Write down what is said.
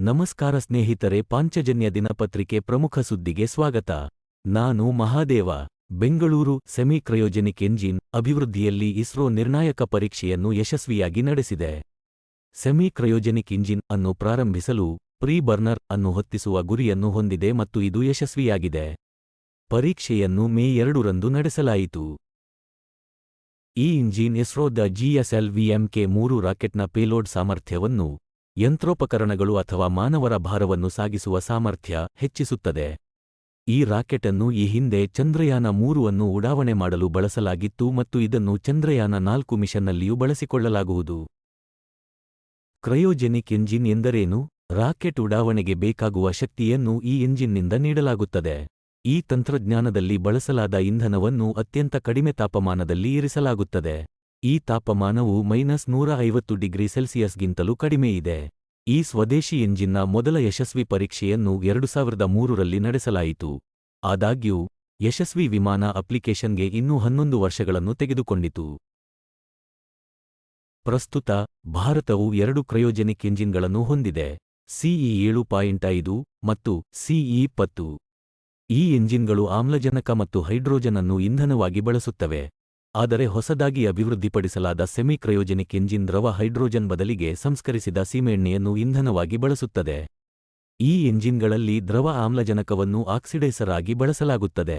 ನಮಸ್ಕಾರ ಸ್ನೇಹಿತರೆ, ಪಾಂಚಜನ್ಯ ದಿನಪತ್ರಿಕೆ ಪ್ರಮುಖ ಸುದ್ದಿಗೆ ಸ್ವಾಗತ. ನಾನು Mahadeva, Bengaluru semi cryogenic engine ಅಭಿವೃದ್ಧಿಯಲ್ಲಿ ಇಸ್ರೋ ನಿರ್ಣಾಯಕ ಪರೀಕ್ಷೆಯನ್ನು ಯಶಸ್ವಿಯಾಗಿ ನಡೆಸಿದೆ. ಸೆಮಿ ಕ್ರಯೋಜೆನಿಕ್ ಇಂಜಿನ್ ಅನ್ನು ಪ್ರಾರಂಭಿಸಲು ಪ್ರೀ ಬರ್ನರ್ ಅನ್ನು ಹೊತ್ತಿಸುವ ಗುರಿಯನ್ನು ಹೊಂದಿದೆ ಮತ್ತು ಇದು ಯಶಸ್ವಿಯಾಗಿದೆ. ಪರೀಕ್ಷೆಯನ್ನು ಮೇ ಎರಡರಂದು ನಡೆಸಲಾಯಿತು. ಈ ಇಂಜಿನ್ ಇಸ್ರೋದ ಜಿಎಸ್ಎಲ್ ವಿಎಂಕೆ ಮೂರು ರಾಕೆಟ್ನ ಪೇಲೋಡ್ ಸಾಮರ್ಥ್ಯವನ್ನು ಯಂತ್ರೋಪಕರಣಗಳು ಅಥವಾ ಮಾನವರ ಭಾರವನ್ನು ಸಾಗಿಸುವ ಸಾಮರ್ಥ್ಯ ಹೆಚ್ಚಿಸುತ್ತದೆ. ಈ ರಾಕೆಟ್ ಅನ್ನು ಈ ಹಿಂದೆ ಚಂದ್ರಯಾನ ಮೂರು ಅನ್ನು ಉಡಾವಣೆ ಮಾಡಲು ಬಳಸಲಾಗಿತ್ತು ಮತ್ತು ಇದನ್ನು ಚಂದ್ರಯಾನ ನಾಲ್ಕು ಮಿಷನ್ನಲ್ಲಿಯೂ ಬಳಸಿಕೊಳ್ಳಲಾಗುವುದು. ಕ್ರಯೋಜೆನಿಕ್ ಎಂಜಿನ್ ಎಂದರೇನು? ರಾಕೆಟ್ ಉಡಾವಣೆಗೆ ಬೇಕಾಗುವ ಶಕ್ತಿಯನ್ನು ಈ ಎಂಜಿನ್ನಿಂದ ನೀಡಲಾಗುತ್ತದೆ. ಈ ತಂತ್ರಜ್ಞಾನದಲ್ಲಿ ಬಳಸಲಾದ ಇಂಧನವನ್ನು ಅತ್ಯಂತ ಕಡಿಮೆ ತಾಪಮಾನದಲ್ಲಿ ಇರಿಸಲಾಗುತ್ತದೆ. ಈ ತಾಪಮಾನವು ಮೈನಸ್ ನೂರ ಐವತ್ತು ಡಿಗ್ರಿ ಸೆಲ್ಸಿಯಸ್ಗಿಂತಲೂ ಕಡಿಮೆಯಿದೆ ಈ ಸ್ವದೇಶಿ ಎಂಜಿನ್ನ ಮೊದಲ ಯಶಸ್ವಿ ಪರೀಕ್ಷೆಯನ್ನು ಎರಡು ಸಾವಿರದ ಮೂರರಲ್ಲಿ ನಡೆಸಲಾಯಿತು. ಆದಾಗ್ಯೂ, ಯಶಸ್ವಿ ವಿಮಾನ ಅಪ್ಲಿಕೇಶನ್ಗೆ ಇನ್ನೂ ಹನ್ನೊಂದು ವರ್ಷಗಳನ್ನು ತೆಗೆದುಕೊಂಡಿತು. ಪ್ರಸ್ತುತ, ಭಾರತವು ಎರಡು ಕ್ರಯೋಜೆನಿಕ್ ಎಂಜಿನ್ಗಳನ್ನು ಹೊಂದಿದೆ. ಸಿಇ ಏಳು ಪಾಯಿಂಟ್ ಐದು ಮತ್ತು ಸಿಇ ಇಪ್ಪತ್ತು ಈ ಎಂಜಿನ್ಗಳು ಆಮ್ಲಜನಕ ಮತ್ತು ಹೈಡ್ರೋಜನ್ ಅನ್ನು ಇಂಧನವಾಗಿ ಬಳಸುತ್ತವೆ. ಆದರೆ ಹೊಸದಾಗಿ ಅಭಿವೃದ್ಧಿಪಡಿಸಲಾದ ಸೆಮಿ ಕ್ರಯೋಜೆನಿಕ್ ಎಂಜಿನ್ ದ್ರವ ಹೈಡ್ರೋಜನ್ ಬದಲಿಗೆ ಸಂಸ್ಕರಿಸಿದ ಸೀಮೆಎಣ್ಣೆಯನ್ನು ಇಂಧನವಾಗಿ ಬಳಸುತ್ತದೆ. ಈ ಎಂಜಿನ್ಗಳಲ್ಲಿ ದ್ರವ ಆಮ್ಲಜನಕವನ್ನು ಆಕ್ಸಿಡೈಸರ್ ಆಗಿ ಬಳಸಲಾಗುತ್ತದೆ.